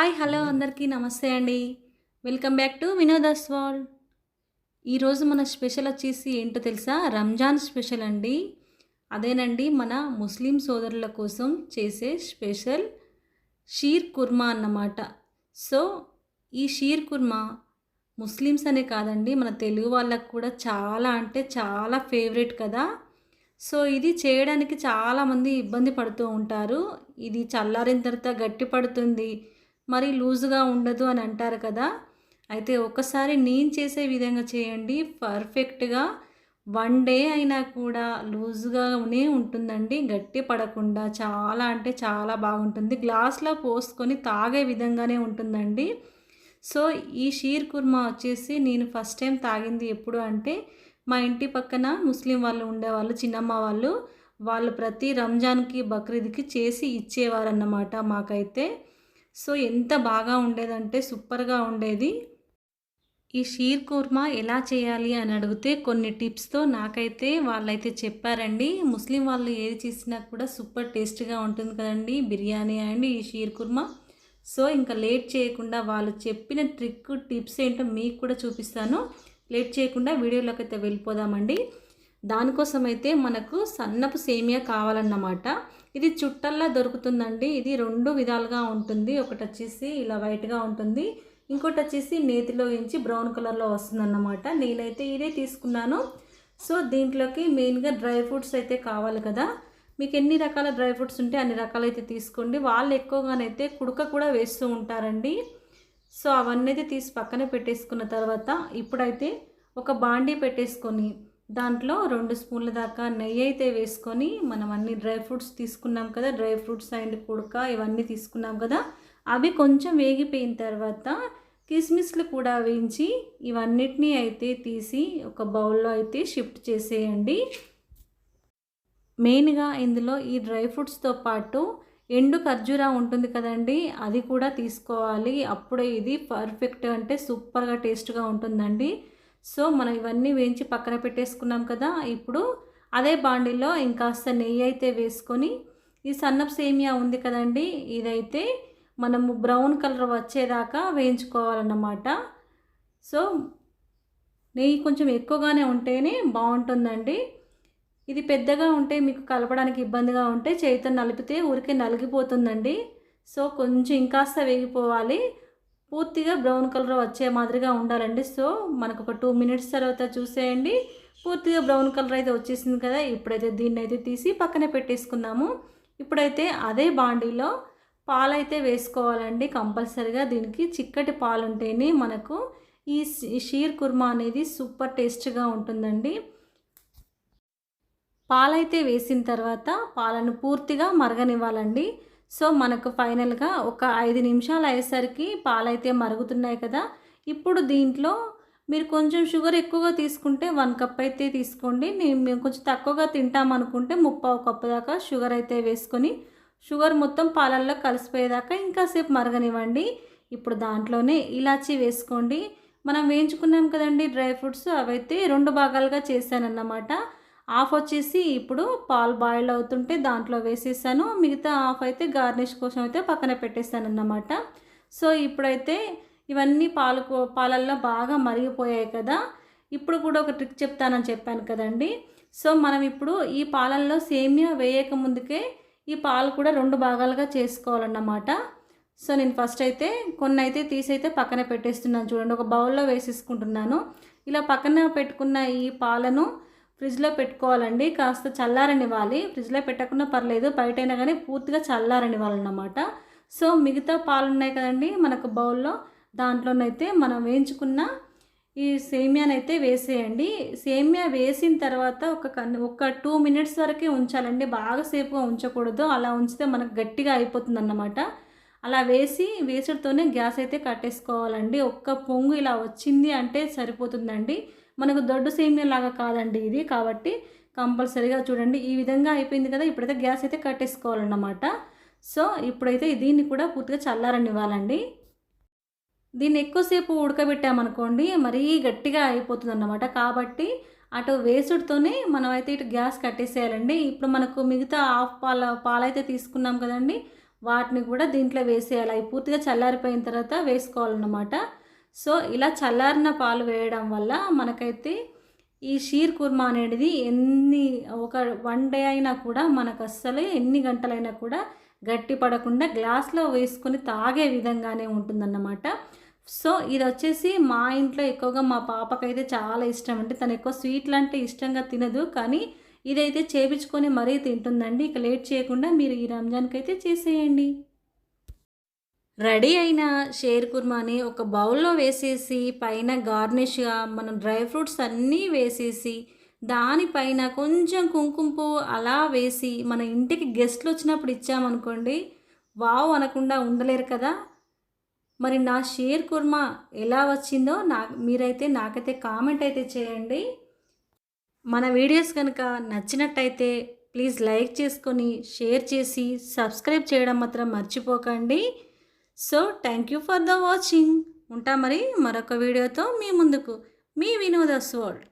Hi hello అందరికీ నమస్తే అండి. Welcome back to Vinod's wall ఈరోజు మన స్పెషల్ వచ్చేసి ఏంటో తెలుసా? రంజాన్ స్పెషల్ అండి. అదేనండి మన ముస్లిం సోదరుల కోసం చేసే స్పెషల్ షీర్ కుర్మా అన్నమాట. సో ఈ షీర్ కుర్మా ముస్లిమ్స్ అనే కాదండి మన తెలుగు వాళ్ళకు కూడా చాలా అంటే చాలా ఫేవరెట్ కదా. సో ఇది చేయడానికి చాలామంది ఇబ్బంది పడుతూ ఉంటారు. ఇది చల్లారిన తర్వాత గట్టి పడుతుంది మరి లూజుగా ఉండదు అని అంటారు కదా. అయితే ఒకసారి నేను చేసే విధంగా చేయండి. పర్ఫెక్ట్గా వన్ డే అయినా కూడా లూజ్గానే ఉంటుందండి. గట్టి పడకుండా చాలా అంటే చాలా బాగుంటుంది. గ్లాస్లో పోసుకొని తాగే విధంగానే ఉంటుందండి. సో ఈ షీర్ కుర్మా వచ్చేసి నేను ఫస్ట్ టైం తాగింది ఎప్పుడు అంటే మా ఇంటి పక్కన ముస్లిం వాళ్ళు ఉండేవాళ్ళు చిన్నమ్మ వాళ్ళు. వాళ్ళు ప్రతి రంజాన్కి బక్రీద్కి చేసి ఇచ్చేవారన్నమాట మాకైతే. సో ఎంత బాగా ఉండేదంటే సూపర్గా ఉండేది. ఈ షీర్ కుర్మా ఎలా చేయాలి అని అడిగితే కొన్ని టిప్స్తో నాకైతే వాళ్ళైతే చెప్పారండి. ముస్లిం వాళ్ళు ఏది చేసినా కూడా సూపర్ టేస్ట్గా ఉంటుంది కదండి బిర్యానీ అండ్ ఈ షీర్ కుర్మా. సో ఇంకా లేట్ చేయకుండా వాళ్ళు చెప్పిన ట్రిక్ టిప్స్ ఏంటో మీకు కూడా చూపిస్తాను. లేట్ చేయకుండా వీడియోలోకి అయితే వెళ్ళిపోదామండి. దానికోసం అయితే మనకు సన్నపు సేమియా కావాలన్నమాట. ఇది చుట్టల్లా దొరుకుతుందండి. ఇది రెండు విధాలుగా ఉంటుంది. ఒకటి వచ్చేసి ఇలా వైట్గా ఉంటుంది. ఇంకోటి వచ్చేసి నేతిలో ఇంచి బ్రౌన్ కలర్లో వస్తుందన్నమాట. నేనైతే ఇదే తీసుకున్నాను. సో దీంట్లోకి మెయిన్గా డ్రై ఫ్రూట్స్ అయితే కావాలి కదా. మీకు ఎన్ని రకాల డ్రై ఫ్రూట్స్ ఉంటే అన్ని రకాలైతే తీసుకోండి. వాళ్ళు ఎక్కువగానైతే కుడక కూడా వేస్తూ ఉంటారండి. సో అవన్నీ అయితే తీసి పక్కన పెట్టేసుకున్న తర్వాత ఇప్పుడైతే ఒక బాండీ పెట్టేసుకొని దాంట్లో రెండు స్పూన్ల దాకా నెయ్యి అయితే వేసుకొని మనం అన్ని డ్రై ఫ్రూట్స్ తీసుకున్నాం కదా డ్రై ఫ్రూట్స్ అండ్ కుడక ఇవన్నీ తీసుకున్నాం కదా అవి కొంచెం వేగిపోయిన తర్వాత కిస్మిస్లు కూడా వేయించి ఇవన్నిటినీ అయితే తీసి ఒక బౌల్లో అయితే షిఫ్ట్ చేసేయండి. మెయిన్గా ఇందులో ఈ డ్రై ఫ్రూట్స్తో పాటు ఎండు ఖర్జూరా ఉంటుంది కదండి అది కూడా తీసుకోవాలి. అప్పుడే ఇది పర్ఫెక్ట్ అంటే సూపర్గా టేస్ట్గా ఉంటుందండి. సో మనం ఇవన్నీ వేయించి పక్కన పెట్టేసుకున్నాం కదా ఇప్పుడు అదే బాండిలో ఇంకాస్త నెయ్యి అయితే వేసుకొని ఈ సన్నపు సేమియా ఉంది కదండి ఇదైతే మనము బ్రౌన్ కలర్ వచ్చేదాకా వేయించుకోవాలన్నమాట. సో నెయ్యి కొంచెం ఎక్కువగానే ఉంటేనే బాగుంటుందండి. ఇది పెద్దగా ఉంటే మీకు కలపడానికి ఇబ్బందిగా ఉంటే చేతితో నలిపితే ఊరికే నలిగిపోతుందండి. సో కొంచెం ఇంకాస్త వేగిపోవాలి. పూర్తిగా బ్రౌన్ కలర్ వచ్చే మాదిరిగా ఉండాలండి. సో మనకు ఒక టూ మినిట్స్ తర్వాత చూసేయండి. పూర్తిగా బ్రౌన్ కలర్ అయితే వచ్చేసింది కదా. ఇప్పుడైతే దీన్ని అయితే తీసి పక్కన పెట్టేసుకుందాము. ఇప్పుడైతే అదే బాండీలో పాలైతే వేసుకోవాలండి కంపల్సరిగా. దీనికి చిక్కటి పాలు ఉంటేనే మనకు ఈ షీర్ కుర్మా అనేది సూపర్ టేస్ట్గా ఉంటుందండి. పాలైతే వేసిన తర్వాత పాలను పూర్తిగా మరగనివ్వాలండి. సో మనకు ఫైనల్గా ఒక ఐదు నిమిషాలు అయ్యేసరికి పాలైతే మరుగుతున్నాయి కదా. ఇప్పుడు దీంట్లో మీరు కొంచెం షుగర్ ఎక్కువగా తీసుకుంటే వన్ కప్ అయితే తీసుకోండి. నేను మేము కొంచెం తక్కువగా తింటామనుకుంటే ముప్పావు కప్పు దాకా షుగర్ అయితే వేసుకొని షుగర్ మొత్తం పాలల్లో కలిసిపోయేదాకా ఇంకాసేపు మరగనివ్వండి. ఇప్పుడు దాంట్లోనే ఇలాచీ వేసుకోండి. మనం వేయించుకున్నాం కదండి డ్రై ఫ్రూట్స్ అవైతే రెండు భాగాలుగా చేశానన్నమాట. హాఫ్ వచ్చేసి ఇప్పుడు పాలు బాయిల్ అవుతుంటే దాంట్లో వేసేసాను. మిగతా హాఫ్ అయితే గార్నిష్ కోసం అయితే పక్కన పెట్టేస్తాను అన్నమాట సో ఇప్పుడైతే ఇవన్నీ పాలు పాలల్లో బాగా మరిగిపోయాయి కదా. ఇప్పుడు కూడా ఒక ట్రిక్ చెప్తానని చెప్పాను కదండి. సో మనం ఇప్పుడు ఈ పాలల్లో సేమియా వేయక ముందుకే ఈ పాలు కూడా రెండు భాగాలుగా చేసుకోవాలన్నమాట. సో నేను ఫస్ట్ అయితే కొన్ని అయితే తీసి అయితే పక్కన పెట్టేస్తున్నాను చూడండి. ఒక బౌల్లో వేసేసుకుంటున్నాను. ఇలా పక్కన పెట్టుకున్న ఈ పాలను ఫ్రిడ్జ్లో పెట్టుకోవాలండి. కాస్త చల్లారనివ్వాలి. ఫ్రిడ్జ్లో పెట్టకుండా పర్లేదు. బయటైనా కానీ పూర్తిగా చల్లారనివ్వాలన్నమాట. సో మిగతా పాలు ఉన్నాయి కదండి మనకు బౌల్లో. దాంట్లోనైతే మనం వేయించుకున్న ఈ సేమియానైతే వేసేయండి. సేమియా వేసిన తర్వాత ఒక ఒక టూ మినిట్స్ వరకే ఉంచాలండి. బాగా సేపుగా ఉంచకూడదు. అలా ఉంచితే మనకు గట్టిగా అయిపోతుంది అన్నమాట అలా వేసి వేసుడుతోనే గ్యాస్ అయితే కట్టేసుకోవాలండి. ఒక్క పొంగు ఇలా వచ్చింది అంటే సరిపోతుందండి. మనకు దొడ్డు సేమియా లాగా కాదండి ఇది. కాబట్టి కంపల్సరీగా చూడండి. ఈ విధంగా అయిపోయింది కదా ఇప్పుడైతే గ్యాస్ అయితే కట్టేసుకోవాలన్నమాట. సో ఇప్పుడైతే దీన్ని కూడా పూర్తిగా చల్లారనివ్వాలండి. దీన్ని ఎక్కువసేపు ఉడకబెట్టామనుకోండి మరీ గట్టిగా అయిపోతుంది అన్నమాట కాబట్టి అటు వేసుడుతోనే మనం అయితే ఇటు గ్యాస్ కట్టేసేయాలండి. ఇప్పుడు మనకు మిగతా హాఫ్ పాల పాలైతే తీసుకున్నాం కదండి వాటిని కూడా దీంట్లో వేసేయాలి. అవి పూర్తిగా చల్లారిపోయిన తర్వాత వేసుకోవాలన్నమాట. సో ఇలా చల్లారిన పాలు వేయడం వల్ల మనకైతే ఈ షీర్ కుర్మా అనేది ఎన్ని ఒక వన్ డే అయినా కూడా మనకు అస్సలు ఎన్ని గంటలైనా కూడా గట్టి పడకుండా గ్లాస్లో వేసుకొని తాగే విధంగానే ఉంటుందన్నమాట. సో ఇది వచ్చేసి మా ఇంట్లో ఎక్కువగా మా పాపకైతే చాలా ఇష్టం అంటే తను ఎక్కువ స్వీట్లు అంటే ఇష్టంగా తినదు కానీ ఇదైతే చేపించుకొని మరీ తింటుందండి. ఇక లేట్ చేయకుండా మీరు ఈ రంజాన్కి అయితే చేసేయండి. రెడీ అయిన షేర్ కుర్మాని ఒక బౌల్లో వేసేసి పైన గార్నిష్గా మనం డ్రై ఫ్రూట్స్ అన్నీ వేసేసి దానిపైన కొంచెం కుంకుమ పువ్వు అలా వేసి మన ఇంటికి గెస్ట్లు వచ్చినప్పుడు ఇచ్చామనుకోండి వావ్ అనకుండా ఉండలేరు కదా. మరి నా షేర్ కుర్మా ఎలా వచ్చిందో నా మీరైతే నాకైతే కామెంట్ అయితే చేయండి. మన వీడియోస్ కనుక నచ్చినట్టయితే ప్లీజ్ లైక్ చేసుకొని షేర్ చేసి సబ్స్క్రైబ్ చేయడం మాత్రం మర్చిపోకండి. So thank you for the watching ఉంటా మరి మరొక వీడియోతో మీ ముందుకు. మీ వినోద వరల్డ్